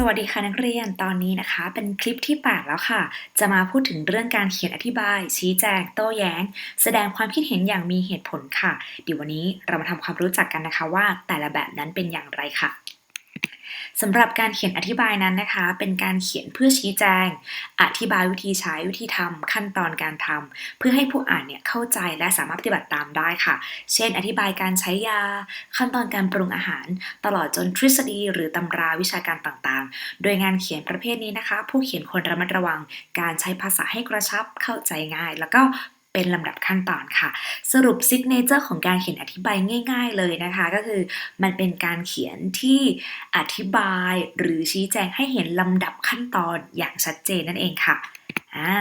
สวัสดีค่ะนักเรียนตอนนี้นะคะ เป็นคลิปที่ 8 แล้วค่ะ จะมาพูดถึงเรื่องการเขียนอธิบาย ชี้แจง โต้แย้ง แสดงความคิดเห็นอย่างมีเหตุผลค่ะ เดี๋ยววันนี้เรามาทำความรู้จักกันนะคะว่าแต่ละแบบนั้นเป็นอย่างไรค่ะ สำหรับการเขียนอธิบายนั้นนะคะ เป็นการเขียนเพื่อชี้แจง อธิบายวิธีใช้วิธีทำขั้นตอนการทำเพื่อให้ผู้อ่านเนี่ยเข้าใจและสามารถปฏิบัติตามได้ค่ะ เช่น อธิบายการใช้ยา ขั้นตอนการปรุงอาหาร ตลอดจนทฤษฎี หรือตำราวิชาการต่างๆ โดยงานเขียนประเภทนี้นะคะ ผู้เขียนควรระมัดระวัง การใช้ภาษาให้กระชับเข้าใจง่าย แล้วก็ เป็นลำดับขั้นตอนค่ะ สรุปซิกเนเจอร์ของการเขียนอธิบายง่าย ๆ เลยนะคะ ก็คือมันเป็นการเขียนที่อธิบายหรือชี้แจงให้เห็นลำดับขั้นตอนอย่างชัดเจนนั่นเองค่ะ อ่า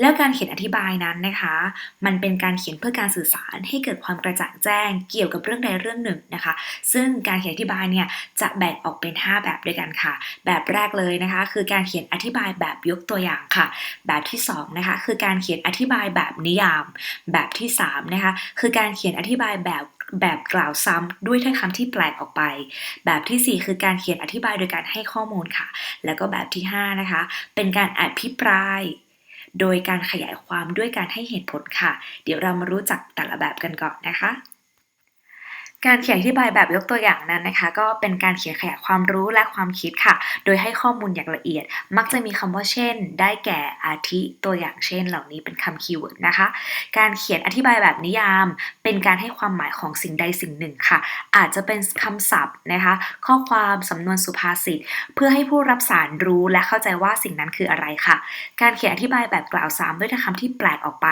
แล้วการเขียนอธิบายนั้นนะคะ มันเป็นการเขียนเพื่อการสื่อสารให้เกิดความกระจ่างแจ้งเกี่ยวกับเรื่องใดเรื่องหนึ่งนะคะ ซึ่งการเขียนอธิบายเนี่ยจะแบ่งออกเป็น 5 แบบด้วยกันค่ะ แบบแรกเลยนะคะ คือการเขียนอธิบายแบบยกตัวอย่างค่ะ แบบที่2นะคะคือการเขียนอธิบายแบบนิยาม แบบที่3นะคะคือการเขียนอธิบายแบบแบบกล่าวซ้ำด้วยถ้อยคำที่แปลกออกไป แบบที่ 4 คือการเขียนอธิบายโดยการให้ข้อมูลค่ะ แล้วก็แบบที่ 5 นะคะ เป็นการอภิปราย โดยการขยายความด้วยการให้เหตุผลค่ะ เดี๋ยวเรามารู้จักแต่ละแบบกันก่อนนะคะ การเขียนอธิบายแบบยกตัวอย่างนั้นนะคะ ก็เป็นการเขียนขยายความรู้และความคิดค่ะ โดยให้ข้อมูลอย่างละเอียด มักจะมีคำว่าเช่น ได้แก่อาทิตัวอย่างเช่น เหล่านี้เป็นคำคีย์เวิร์ดนะคะ การเขียนอธิบายแบบนิยาม เป็นการให้ความหมายของสิ่งใดสิ่งหนึ่งค่ะ อาจจะเป็นคำศัพท์นะคะ ข้อความสำนวนสุภาษิตเพื่อให้ผู้รับสารรู้และเข้าใจว่าสิ่งนั้นคืออะไรค่ะ การเขียนอธิบายแบบกล่าวซ้ำด้วยคำที่แปลกออกไป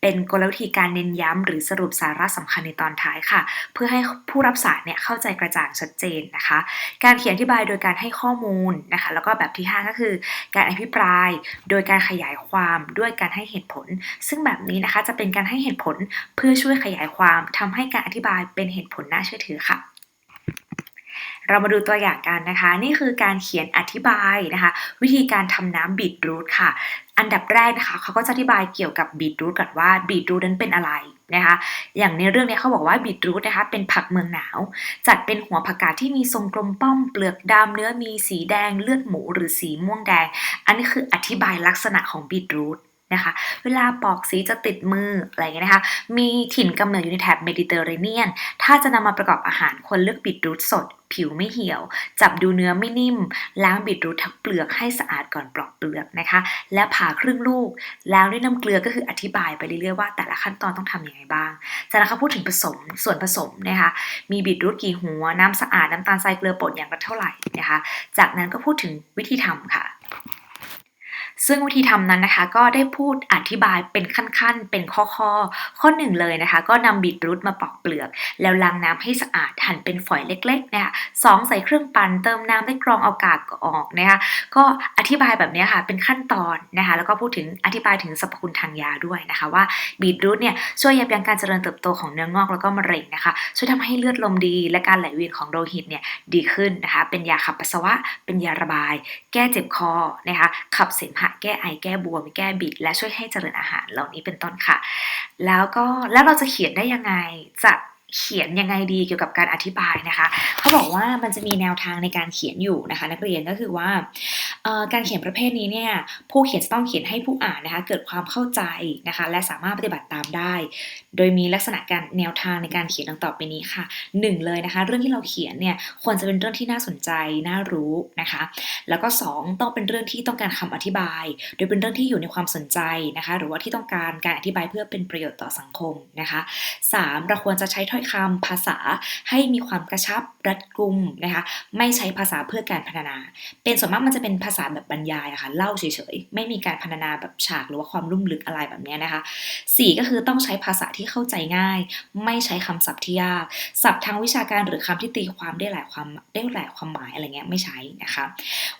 เป็นกลวิธีการเน้นย้ำหรือสรุปสาระสำคัญในตอนท้ายค่ะ เพื่อให้ผู้รับสารเนี่ยเข้าใจกระจ่างชัดเจนนะคะ การเขียนอธิบายโดยการให้ข้อมูลนะคะ แล้วก็แบบที่ 5 ก็คือการอภิปราย โดยการขยายความด้วยการให้เหตุผล ซึ่งแบบนี้นะคะจะเป็นการให้เหตุผลเพื่อช่วยขยายความทำให้การอธิบายเป็นเหตุผลน่าเชื่อถือค่ะเรามาดูตัวอย่างกันนะคะ นี่คือการเขียนอธิบายนะคะ วิธีการทำน้ำบีทรูทค่ะ อันดับแรกนะคะเขาก็จะอธิบายเกี่ยวกับบีทรูทก่อนว่าบีทรูทนั้นเป็นอะไรนะคะอย่างในเรื่องนี้เขาบอกว่าบีทรูทนะคะเป็นผักเมืองหนาว จัดเป็นหัวผักกาดที่มีทรงกลมป้อมเปลือกดำเนื้อมีสีแดงเลือดหมูหรือสีม่วงแดง อันนี้คืออธิบายลักษณะของบีทรูท นะคะ เวลาปอกสีจะติดมืออะไรเงี้ยนะคะ มีถิ่นกำเนิดอยู่ในแถบเมดิเตอร์เรเนียน ถ้าจะนำมาประกอบอาหารควรเลือกบีทรูทสด ผิวไม่เหี่ยว จับดูเนื้อไม่นิ่ม ล้างบีทรูททั้งเปลือกให้สะอาดก่อนปลอกเปลือกนะคะ และผ่าครึ่งลูก แล้วด้วยน้ำเกลือก็คืออธิบายไปเรื่อยๆว่าแต่ละขั้นตอนต้องทำยังไงบ้างจากนั้นเขาพูดถึงผสมส่วนผสมนะคะ มีบีทรูทกี่หัว น้ำสะอาด น้ำตาลทรายเกลือป่นอย่างละเท่าไหร่นะคะ จากนั้นก็พูดถึงวิธีทำค่ะ ซึ่งวิธีทำนั้นนะคะก็ได้พูดอธิบายเป็นขั้นๆ เป็นข้อๆ ข้อหนึ่งเลยนะคะ ก็นำบีทรูทมาปอกเปลือก แล้วล้างน้ำให้สะอาดหั่นเป็นฝอยเล็กๆนะคะสองใส่เครื่องปั่นเติมน้ำและกรองเอากากออกนะคะก็อธิบายแบบนี้ค่ะเป็นขั้นตอนนะคะแล้วก็พูดถึงอธิบายถึงสรรพคุณทางยาด้วยนะคะ ว่าบีทรูทเนี่ยช่วยยับยั้งการเจริญเติบโตของเนื้องอกแล้วก็มะเร็งนะคะ ช่วยทำให้เลือดลมดี และการไหลเวียนของโลหิตเนี่ยดีขึ้นนะคะ เป็นยาขับปัสสาวะ เป็นยาระบาย แก้เจ็บคอนะคะขับเสมหะแก้ไอแก้บวมแก้บิด และช่วยให้เจริญอาหารเหล่านี้เป็นต้นค่ะ แล้วก็แล้วเราจะเขียนได้ยังไงจะ เขียนยังไงดีเกี่ยวกับการอธิบายนะคะ เขาบอกว่ามันจะมีแนวทางในการเขียนอยู่นะคะ นักเรียนก็คือว่าการเขียนประเภทนี้เนี่ยผู้เขียนจะต้องเขียนให้ผู้อ่านนะคะเกิดความเข้าใจนะคะและสามารถปฏิบัติตามได้ โดยมีลักษณะการแนวทางในการเขียนดังต่อไปนี้ค่ะ 1 เลยนะคะ เรื่องที่เราเขียนเนี่ยควรจะเป็นเรื่องที่น่าสนใจน่ารู้นะคะ แล้วก็ 2 ต้องเป็นเรื่องที่ต้องการคำอธิบาย โดยเป็นเรื่องที่อยู่ในความสนใจนะคะ หรือว่าที่ต้องการการอธิบายเพื่อเป็นประโยชน์ต่อสังคมนะคะ 3. เราควรจะใช้ถ้อยคำภาษาให้มีความกระชับรัดกุมนะคะไม่ใช้ภาษาเพื่อการพัฒนา เป็นส่วนมากมันจะเป็นภาษาแบบบรรยายอะคะ่ะเล่าเฉยๆ ไม่มีการพัฒนาแบบฉากหรือว่าความลุ่มลึกอะไรแบบนี้นะคะ4ก็คือต้องใช้ภาษาที่เข้าใจง่าย ไม่ใช้คำศัพท์ที่ยากศัพท์ทางวิชาการหรือคำที่ตีความได้หลายความได้หลายความหมายอะไรเงี้ยไม่ใช้นะคะ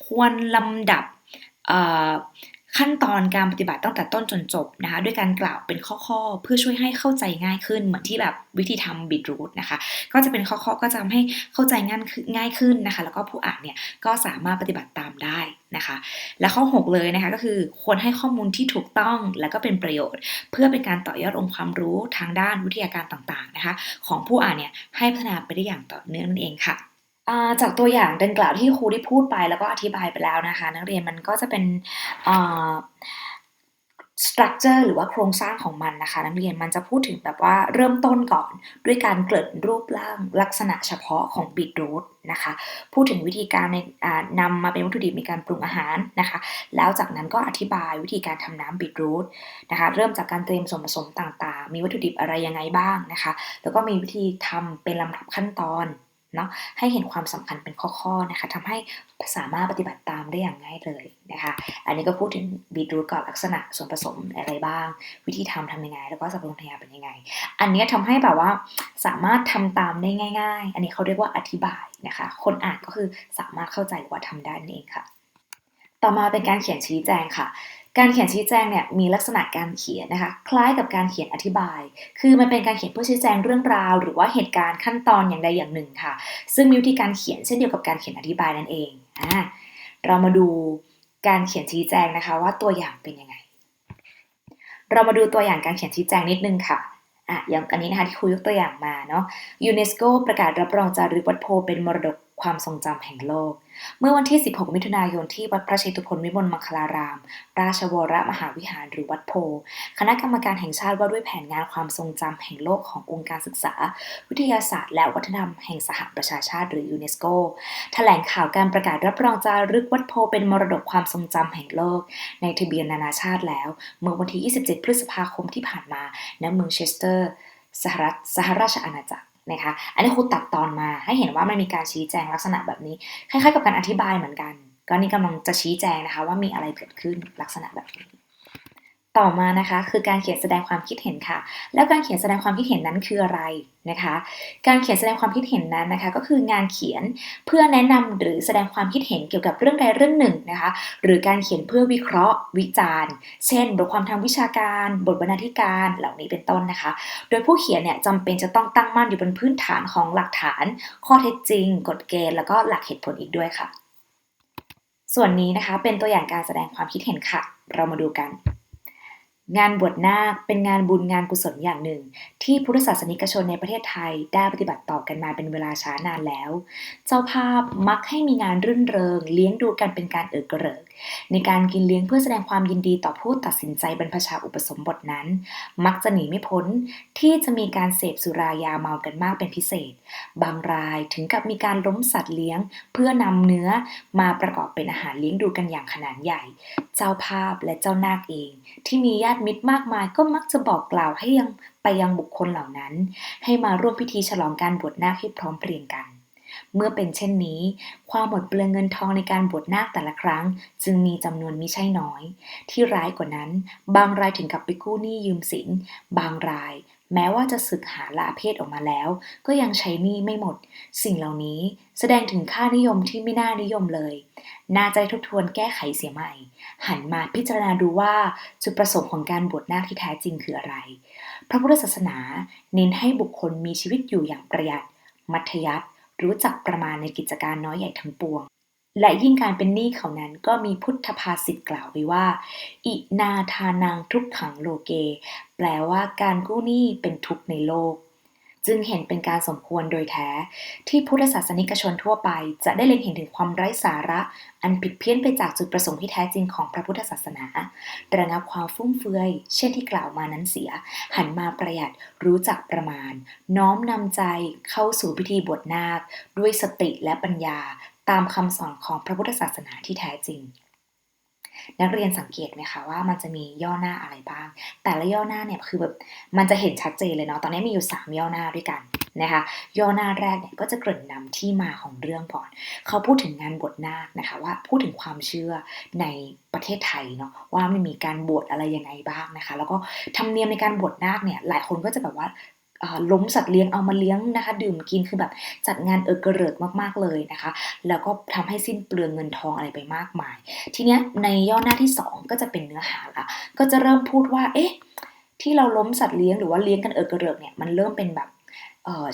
ควรลำดับ ขั้นตอนการปฏิบัติตั้งแต่ต้นจนจบนะคะ ด้วยการกล่าวเป็นข้อๆ เพื่อช่วยให้เข้าใจง่ายขึ้นเหมือนที่แบบวิธีทำบิดรูทนะคะ ก็จะเป็นข้อๆก็จะทำให้เข้าใจง่ายง่ายขึ้นนะคะ แล้วก็ผู้อ่านเนี่ยก็สามารถปฏิบัติตามได้นะคะ และข้อ 6 เลยนะคะก็คือควรให้ข้อมูลที่ถูกต้องและก็เป็นประโยชน์ เพื่อเป็นการต่อยอดองค์ความรู้ทางด้านวิทยาการต่างๆนะคะ ของผู้อ่านเนี่ยให้พัฒนาไปได้อย่างต่อเนื่องนั่นเองค่ะ จากตัวอย่างดังกล่าวที่ครูได้พูดไปแล้วก็อธิบายไปแล้วนะคะ นักเรียนมันก็จะเป็นอ่า structure หรือว่าโครงสร้างของมันนะคะ นักเรียนมันจะพูดถึงแบบว่าเริ่มต้นก่อนด้วยการเกริ่นรูปร่างลักษณะเฉพาะของบีทรูทนะคะ พูดถึงวิธีการในนำมาเป็นวัตถุดิบในการปรุงอาหารนะคะ แล้วจากนั้นก็อธิบายวิธีการทำน้ำบีทรูทนะคะ เริ่มจากการเตรียมส่วนผสมต่างๆ มีวัตถุดิบอะไรยังไงบ้างนะคะ แล้วก็มีวิธีทำเป็นลำดับขั้นตอน เนาะให้เห็นความสำคัญเป็นข้อๆนะคะทำให้สามารถปฏิบัติตามได้อย่างง่ายเลยนะคะอันนี้ก็พูดถึงบีทรูทก่อนลักษณะส่วนผสมอะไรบ้าง วิธีทำทำยังไง แล้วก็สรรพคุณเป็นยังไง อันนี้ทำให้แบบว่าสามารถทำตามได้ง่าย ๆ อันนี้เขาเรียกว่าอธิบายนะคะคนอ่านก็คือสามารถเข้าใจว่าทำได้นั่นเองค่ะ ต่อมาเป็นการเขียนชี้แจงค่ะ การเขียนชี้แจงเนี่ยมีลักษณะการเขียนนะคะ คล้ายกับการเขียนอธิบาย คือมันเป็นการเขียนเพื่อชี้แจงเรื่องราว หรือว่าเหตุการณ์ขั้นตอนอย่างใดอย่างหนึ่งค่ะ ซึ่งมีวิธีการเขียนเช่นเดียวกับการเขียนอธิบายนั่นเองอ่าเรามาดูการเขียนชี้แจงนะคะว่าตัวอย่างเป็นยังไง เรามาดูตัวอย่างการเขียนชี้แจงนิดนึงค่ะอะอย่างอันนี้นะคะที่คุยยกตัวอย่างมาเนาะยูเนสโกประกาศรับรองจารึกวัดโพเป็นมรดกความทรงจำแห่งโลก เมื่อวันที่ 16 มิถุนายนที่วัดพระเชตุพนวิมลมังคลาราม ราชวรมหาวิหารหรือวัดโพ คณะกรรมการแห่งชาติว่าด้วยแผนงานความทรงจำแห่งโลกขององค์การศึกษา วิทยาศาสตร์ และวัฒนธรรมแห่งสหประชาชาติหรือยูเนสโกแถลงข่าวการประกาศรับรองจารึกวัดโพเป็นมรดกความทรงจำแห่งโลก ในทะเบียนนานาชาติแล้ว เมื่อวันที่ 27 พฤษภาคมที่ผ่านมาณเมืองเชสเตอร์ สหรัฐสหราชอาณาจักร นะคะ อันนี้ครูตัดตอนมาให้เห็นว่ามันมีการชี้แจงลักษณะแบบนี้ คล้ายๆกับการอธิบายเหมือนกัน ก็นี่กำลังจะชี้แจงนะคะว่ามีอะไรเกิดขึ้นลักษณะแบบนี้ ต่อมานะคะคือการเขียนแสดงความคิดเห็นค่ะ แล้วการเขียนแสดงความคิดเห็นนั้นคืออะไรนะคะ การเขียนแสดงความคิดเห็นนั้นนะคะ ก็คืองานเขียนเพื่อแนะนำหรือแสดงความคิดเห็นเกี่ยวกับเรื่องใดเรื่องหนึ่งนะคะ หรือการเขียนเพื่อวิเคราะห์ วิจารณ์ เช่น บทความทางวิชาการ บทบรรณาธิการเหล่านี้เป็นต้นนะคะ โดยผู้เขียนเนี่ยจำเป็นจะต้องตั้งมั่นอยู่บนพื้นฐานของหลักฐาน ข้อเท็จจริง กฎเกณฑ์แล้วก็หลักเหตุผลอีกด้วยค่ะ ส่วนนี้นะคะเป็นตัวอย่างการแสดงความคิดเห็นค่ะ เรามาดูกัน งานบวชนาคเป็นงานบุญงานกุศลอย่างหนึ่ง ที่พุทธศาสนิกชนในประเทศไทยได้ปฏิบัติต่อกันมาเป็นเวลาช้านานแล้ว เจ้าภาพมักให้มีงานรื่นเริง เลี้ยงดูกันเป็นการเอิกเกริก ในการกินเลี้ยงเพื่อแสดงความยินดีต่อผู้ตัดสินใจบรรพชาอุปสมบทนั้น มักจะหนีไม่พ้นที่จะมีการเสพสุรายาเมากันมากเป็นพิเศษ บางรายถึงกับมีการล้มสัตว์เลี้ยง เพื่อนำเนื้อมาประกอบเป็นอาหารเลี้ยงดูกันอย่างขนาดใหญ่ เจ้าภาพและเจ้านาคเอง ที่มีญาติมิตรมากมายก็มักจะบอกกล่าวให้ยังไปยังบุคคลเหล่านั้น ให้มาร่วมพิธีฉลองการบวชนาคให้พร้อมเพรียงกัน เมื่อเป็นเช่นนี้ ความหมดเปลืองเงินทองในการบวชนาคแต่ละครั้ง จึงมีจำนวนมิใช่น้อย ที่ร้ายกว่านั้น บางรายถึงกับไปกู้หนี้ยืมสิน บางราย แม้ว่าจะศึกหาลาเพศออกมาแล้ว ก็ยังใช้หนี้ไม่หมด สิ่งเหล่านี้แสดงถึงค่านิยมที่ไม่น่านิยมเลย น่าใจทบทวนแก้ไขเสียใหม่ หันมาพิจารณาดูว่าจุดประสงค์ของการบวชนาคที่แท้จริงคืออะไร พระพุทธศาสนาเน้นให้บุคคลมีชีวิตอยู่อย่างประหยัด มัธยัติ รู้จักประมาณในกิจการน้อยใหญ่ทั้งปวง และยิ่งการเป็นหนี้เขานั้นก็มีพุทธภาษิตกล่าวไว้ว่า อินาทานังทุกขังโลเก แปลว่าการกู้หนี้เป็นทุกข์ในโลก จึงเห็นเป็นการสมควรโดยแท้ ที่พุทธศาสนิกชนทั่วไป จะได้เล็งเห็นถึงความไร้สาระ อันผิดเพี้ยนไปจากจุดประสงค์ที่แท้จริงของพระพุทธศาสนา ระงับความฟุ่มเฟือย เช่นที่กล่าวมานั้นเสีย หันมาประหยัดรู้จักประมาณ น้อมนำใจเข้าสู่พิธีบวชนาค ด้วยสติและปัญญา ตามคำสอนของพระพุทธศาสนาที่แท้จริง นักเรียนสังเกตไหมคะว่ามันจะมีย่อหน้าอะไรบ้าง แต่ละย่อหน้าเนี่ยคือแบบมันจะเห็นชัดเจนเลยเนาะตอนนี้มีอยู่ 3 ย่อหน้าด้วยกันนะคะย่อหน้าแรกเนี่ยก็จะเกริ่นนำที่มาของเรื่องก่อน เขาพูดถึงงานบวชนาคนะคะว่าพูดถึงความเชื่อในประเทศไทยเนาะว่ามันมีการบวชอะไรยังไงบ้างนะคะ แล้วก็ธรรมเนียมในการบวชนาคเนี่ยหลายคนก็จะแบบว่า ล้มสัตว์เลี้ยงเอามาเลี้ยงนะคะ ดื่มกินคือแบบจัดงานเออกระเริกมากๆเลยนะคะ แล้วก็ทำให้สิ้นเปลืองเงินทองอะไรไปมากมาย ทีเนี้ยในย่อหน้าที่ 2 ก็จะเป็นเนื้อหาละก็จะเริ่มพูดว่าเอ๊ะที่เราล้มสัตว์เลี้ยงหรือว่าเลี้ยงกันเออกระเริกเนี่ยมันเริ่มเป็นแบบ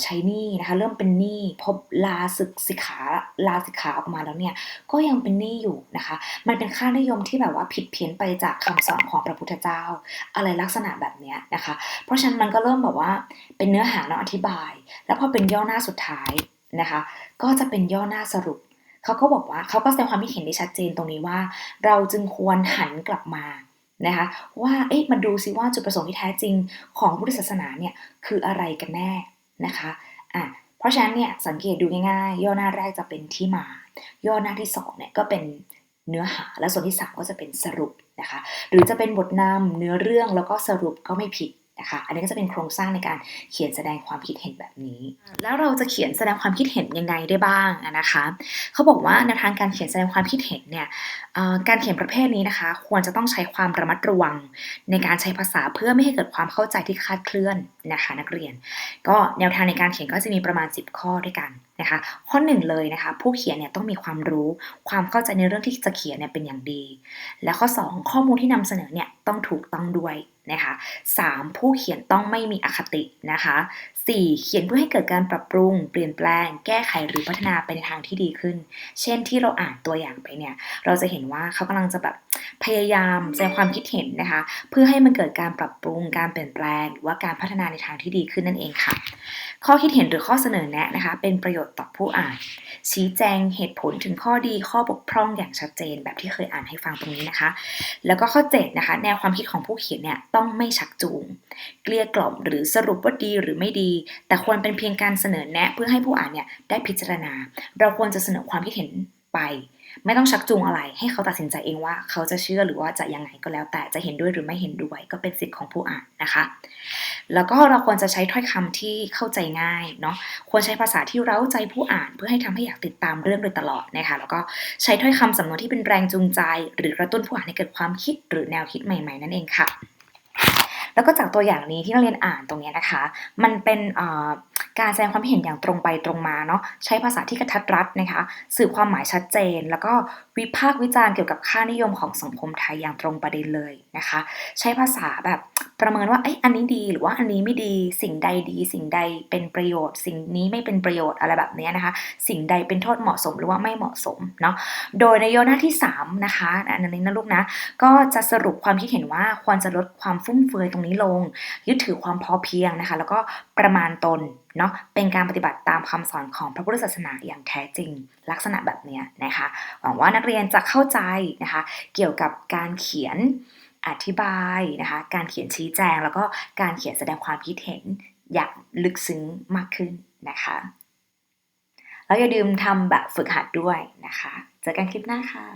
ใช้หนี้นะคะเริ่มเป็นหนี้พบลาศึกสิขาลาสิขาออกมาแล้วเนี่ยก็ยังเป็นหนี้อยู่นะคะ มันเป็นค่านิยมที่แบบว่าผิดเพี้ยนไปจากคำสอนของพระพุทธเจ้า อะไรลักษณะแบบนี้นะคะ เพราะฉะนั้นมันก็เริ่มแบบว่าเป็นเนื้อหาเนาะอธิบาย แล้วพอเป็นย่อหน้าสุดท้ายนะคะ ก็จะเป็นย่อหน้าสรุปเขาก็บอกว่าเขาก็แสดงความคิดเห็นได้ชัดเจนตรงนี้ว่า เราจึงควรหันกลับมานะคะว่าเอ๊ะมาดูซิว่าจุดประสงค์ที่แท้จริงของพุทธศาสนาเนี่ยคืออะไรกันแน่ นะคะอะเพราะฉะนั้นเนี่ยสังเกตดูง่ายๆ ย่อหน้าแรกจะเป็นที่มา ย่อหน้าที่สองเนี่ยก็เป็นเนื้อหาและส่วนที่สามก็จะเป็นสรุปนะคะ หรือจะเป็นบทนำเนื้อเรื่องแล้วก็สรุปก็ไม่ผิด นะคะ อันนี้ก็จะเป็นโครงสร้างในการเขียนแสดงความคิดเห็นแบบนี้ แล้วเราจะเขียนแสดงความคิดเห็นยังไงได้บ้างนะคะเขาบอกว่าแนวทางการเขียนแสดงความคิดเห็นเนี่ยการเขียนประเภทนี้นะคะ ควรจะต้องใช้ความระมัดระวัง ในการใช้ภาษาเพื่อไม่ให้เกิดความเข้าใจที่คลาดเคลื่อนนะคะนักเรียน ก็แนวทางในการเขียนก็จะมีประมาณ 10 ข้อด้วยกันนะคะข้อหนึ่งเลยนะคะผู้เขียนเนี่ยต้องมีความรู้ ความเข้าใจในเรื่องที่จะเขียนเนี่ยเป็นอย่างดี และข้อ 2 ข้อมูลที่นำเสนอเนี่ยต้องถูกต้องด้วย นะคะ 3. ผู้เขียนต้องไม่มีอคตินะคะ 4. เขียนเพื่อให้เกิดการปรับปรุง เปลี่ยนแปลง แก้ไขหรือพัฒนาไปในทางที่ดีขึ้น เช่นที่เราอ่านตัวอย่างไปเนี่ย เราจะเห็นว่าเขากำลังจะแบบพยายามแสดงความคิดเห็นนะคะ เพื่อให้มันเกิดการปรับปรุง การเปลี่ยนแปลง หรือว่าการพัฒนาในทางที่ดีขึ้นนั่นเองค่ะ ข้อคิดเห็นหรือข้อเสนอแนะนะคะ เป็นประโยชน์ต่อผู้อ่าน ชี้แจงเหตุผลถึงข้อดีข้อบกพร่องอย่างชัดเจน แบบที่เคยอ่านให้ฟังตรงนี้นะคะ แล้วก็ข้อ7นะคะ แนวความคิดของผู้เขียนเนี่ยต้องไม่ชักจูง เกลี้ยกล่อมหรือสรุปว่าดีหรือไม่ดี แต่ควรเป็นเพียงการเสนอแนะเพื่อให้ผู้อ่านเนี่ยได้พิจารณา เราควรจะเสนอความคิดเห็นไป ไม่ต้องชักจูงอะไร ให้เขาตัดสินใจเองว่า เขาจะเชื่อหรือว่าจะยังไงก็แล้ว แต่จะเห็นด้วยหรือไม่เห็นด้วย ก็เป็นสิทธิ์ของผู้อ่านนะคะ แล้วก็เราควรจะใช้ถ้อยคำที่เข้าใจง่ายเนาะควรใช้ภาษาที่เร้าใจผู้อ่าน เพื่อให้ทำให้อยากติดตามเรื่องโดยตลอดนะคะแล้วก็ใช้ถ้อยคำสำนวนที่เป็นแรงจูงใจ หรือกระตุ้นผู้อ่านให้เกิดความคิดหรือแนวคิดใหม่ ๆ นั่นเองค่ะ แล้วก็จากตัวอย่างนี้ที่นักเรียนอ่านตรงนี้นะคะ มันเป็นการแสดงความเห็นอย่างตรงไปตรงมาเนาะใช้ภาษาที่กระทัดรัดนะคะ สื่อความหมายชัดเจน แล้วก็วิพากษ์วิจารณ์เกี่ยวกับค่านิยมของสังคมไทยอย่างตรงประเด็นเลยนะคะ ใช้ภาษาแบบ ประเมินว่าไอ้อันนี้ดีหรือว่าอันนี้ไม่ดีสิ่งใดดีสิ่งใดเป็นประโยชน์ สิ่งนี้ไม่เป็นประโยชน์อะไรแบบนี้นะคะ สิ่งใดเป็นโทษเหมาะสมหรือว่าไม่เหมาะสมเนาะโดยในย่อหน้าที่ 3 นะคะอันนี้นะลูกนะก็จะสรุปความคิดเห็นว่าควรจะลดความฟุ่มเฟือยตรงนี้ลง ยึดถือความพอเพียงนะคะ แล้วก็ประมาณตนเนาะเป็นการปฏิบัติตามคำสอนของพระพุทธศาสนาอย่างแท้จริง ลักษณะแบบนี้นะคะ หวังว่านักเรียนจะเข้าใจนะคะ เกี่ยวกับการเขียน อธิบายนะคะ การเขียนชี้แจง แล้วก็การเขียนแสดงความคิดเห็นอย่างลึกซึ้งมากขึ้นนะคะ แล้วอย่าลืมทำแบบฝึกหัดด้วยนะคะ เจอกันคลิปหน้าค่ะ